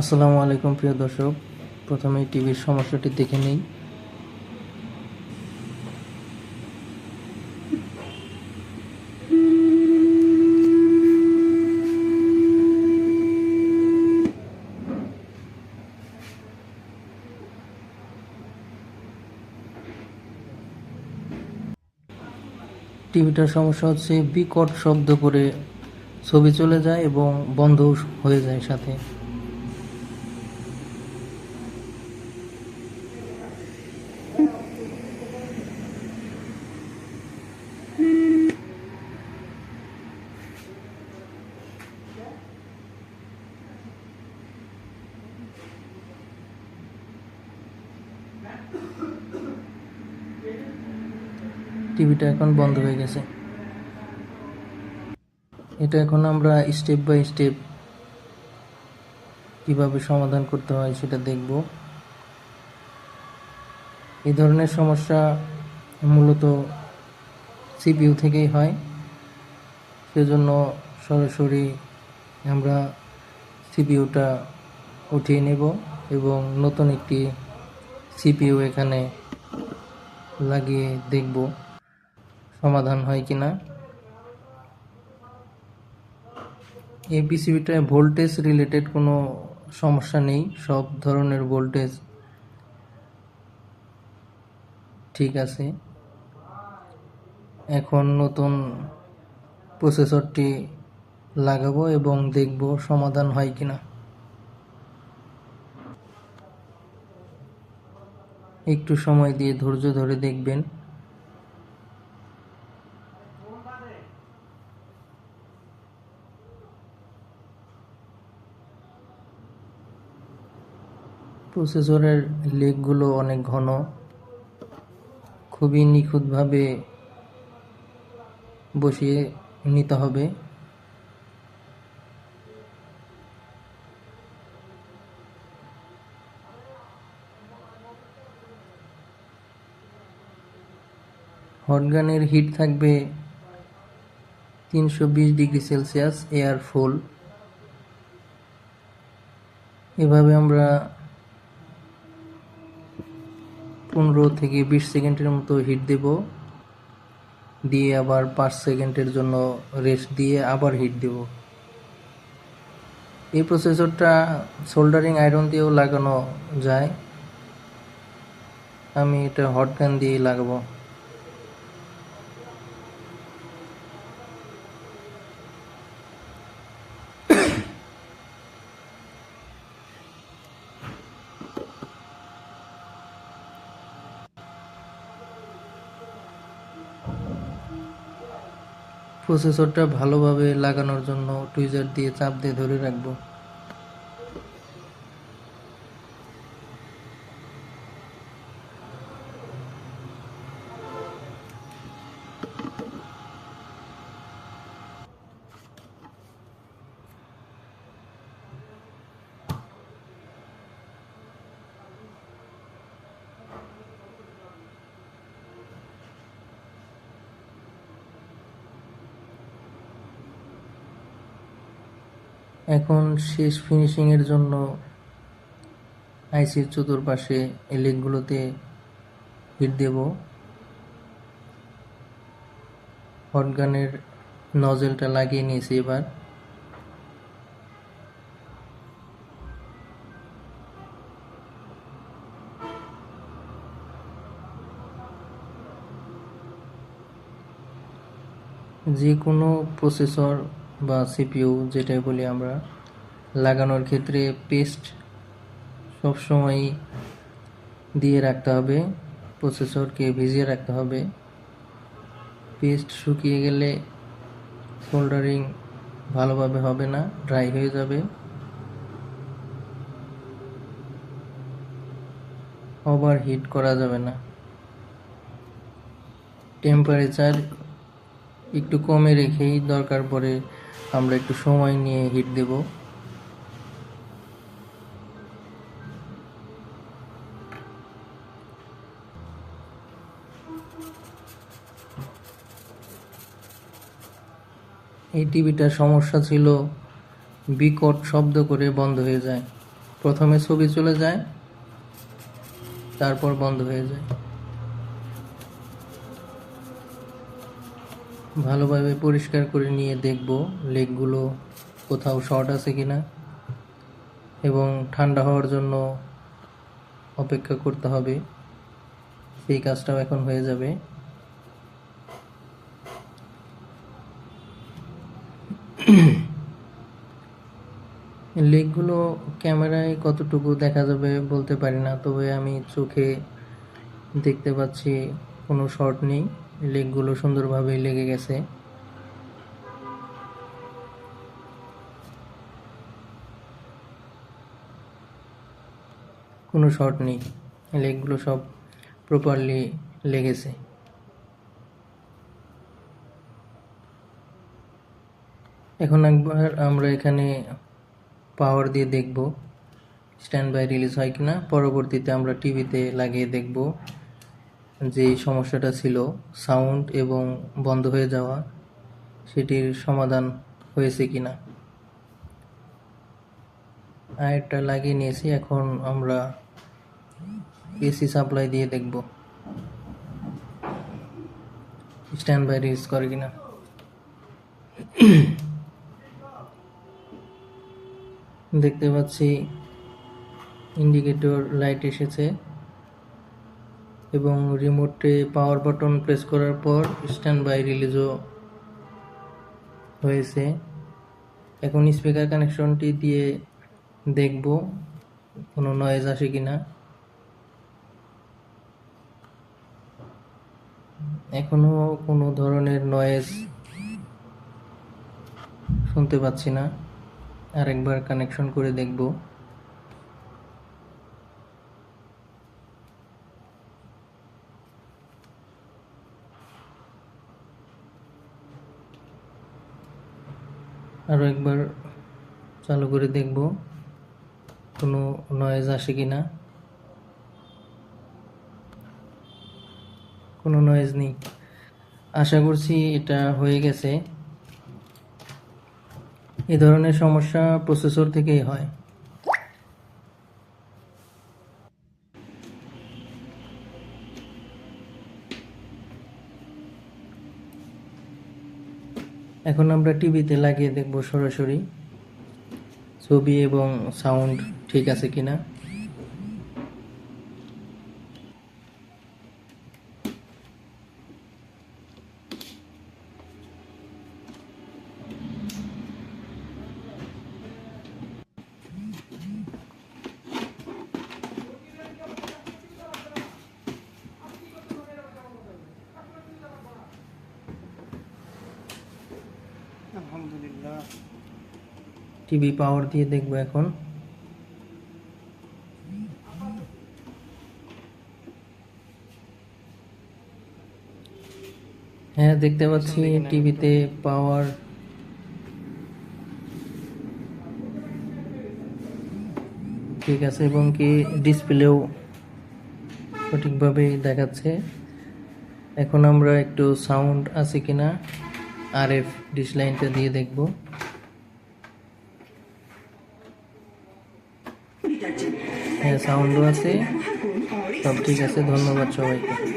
আসসালামু আলাইকুম, প্রিয় দর্শক। প্রথমে টিভির সমস্যাটি দেখে নেই। টিভিটার সমস্যা হচ্ছে বিকট শব্দ করে ছবি চলে যায় এবং বন্ধ হয়ে যায় সাথে। টিভিটা এখন বন্ধ হয়ে গেছে। এটা এখন আমরা স্টেপ বাই স্টেপ কীভাবে সমাধান করতে হয় সেটা দেখব। এই ধরনের সমস্যা মূলত সিপিইউ থেকেই হয়। সেজন্য সরাসরি আমরা সিপিইউটা উঠিয়ে নেব এবং নতুন একটি সিপিইউ এখানে লাগিয়ে দেখব। সমাধান হয় কিনা এই পিসিবিটায় ভোল্টেজ রিলেটেড কোনো সমস্যা নেই, সব ধরনের ভোল্টেজ ঠিক আছে। এখন নতুন প্রসেসরটি লাগাবো এবং দেখব সমাধান হয় কিনা একটু সময় দিয়ে ধৈর্য ধরে দেখবেন। প্রসেসরের লেগগুলো অনেক ঘন। খুবই নিখুঁতভাবে বসিয়ে নিতে হবে। হটগানের হিট থাকবে তিনশো বিশ ডিগ্রি সেলসিয়াস এয়ার ফুল। এভাবে আমরা পনেরো থেকে বিশ সেকেন্ডের মতো হিট দেব। দিয়ে আবার পাঁচ সেকেন্ডের জন্য রেস্ট দিয়ে আবার হিট দেব। এই প্রসেসরটা সোল্ডারিং আয়রন দিয়েও লাগানো যায়। আমি এটা হট গান দিয়ে লাগাবো। প্রসেসরটা ভালোভাবে লাগানোর জন্য টুইজার দিয়ে চাপ দিয়ে ধরে রাখব। এখন শেষ ফিনিশিংয়ের জন্য আইসির চতুর্পাশে এই লেগগুলোতে হিট দেব। হটগানের নজেলটা লাগিয়ে নিয়েছি এবার। যে কোনো প্রসেসর বা সিপিইউ যেটাই বলি আমরা, লাগানোর ক্ষেত্রে পেস্ট সবসময় দিয়ে রাখতে হবে প্রসেসরকে ভিজিয়ে রাখতে হবে। পেস্ট শুকিয়ে গেলে সোল্ডারিং ভালোভাবে হবে না ড্রাই হয়ে যাবে। ওভার হিট করা যাবে না। টেম্পারেচার একটু কমে রেখেই দরকার পড়ে আমরা একটু সময় নিয়ে হিট দেব। এই টিভিটার সমস্যা ছিল, বিকট শব্দ করে বন্ধ হয়ে যায়। প্রথমে ছবি চলে যায়, তারপর বন্ধ হয়ে যায়। ভালোভাবে পরিষ্কার করে নিয়ে দেখব লেগগুলো কোথাও শর্ট আছে কিনা। এবং ঠান্ডা হওয়ার জন্য অপেক্ষা করতে হবে। সেই কাজটাও এখন হয়ে যাবে। লেগগুলো ক্যামেরায় কতটুকু দেখা যাবে বলতে পারি না, তবে আমি চোখে দেখতে পাচ্ছি কোনো শর্ট নেই। লেগগুলো সুন্দরভাবে লেগে গেছে। কোনো শর্ট নেই লেগগুলো সব প্রপারলি লেগেছে। এখন একবার আমরা এখানে পাওয়ার দিয়ে দেখব স্ট্যান্ড বাই রিলিজ হয় কিনা, পরবর্তীতে আমরা টিভিতে লাগিয়ে দেখব। যে সমস্যাটা ছিল সাউন্ড এবং বন্ধ হয়ে যাওয়া, সেটির সমাধান হয়েছে কি না আয়েরটা লাগিয়ে নিয়েছি, এখন আমরা এসি সাপ্লাই দিয়ে দেখব। স্ট্যান্ড বাই রিলিজ করে কিনা। দেখতে পাচ্ছি ইন্ডিকেটর লাইট এসেছে। এবং রিমোটে পাওয়ার বাটন প্রেস করার পর স্ট্যান্ড বাই রিলিজও হয়েছে। এখন স্পিকার কানেকশনটি দিয়ে দেখব কোনো নয়েজ আসে কিনা। এখনও কোনো ধরনের নয়েজ শুনতে পাচ্ছি না। আরেকবার কানেকশন করে দেখব। আরও একবার চালু করে দেখব। কোনো নয়েজ আসে কি না কোনো নয়েজ নেই। আশা করছি এটা হয়ে গেছে। এ ধরনের সমস্যা প্রসেসর থেকেই হয়। এখন আমরা টিভিতে লাগিয়ে দেখব সরাসরি। ছবি এবং সাউন্ড ঠিক আছে কিনা? টিভি পাওয়ার দিয়ে দেখব এখন। হ্যাঁ দেখতে পাচ্ছি টিভিতে পাওয়ার ঠিক আছে এবং কি ডিসপ্লেও সঠিকভাবেই দেখাচ্ছে। এখন আমরা একটু সাউন্ড আছে কিনা আর এফ ডিস লাইনটা দিয়ে দেখব। হ্যাঁ সাউন্ডও আছে সব ঠিক আছে ধন্যবাদ সবাইকে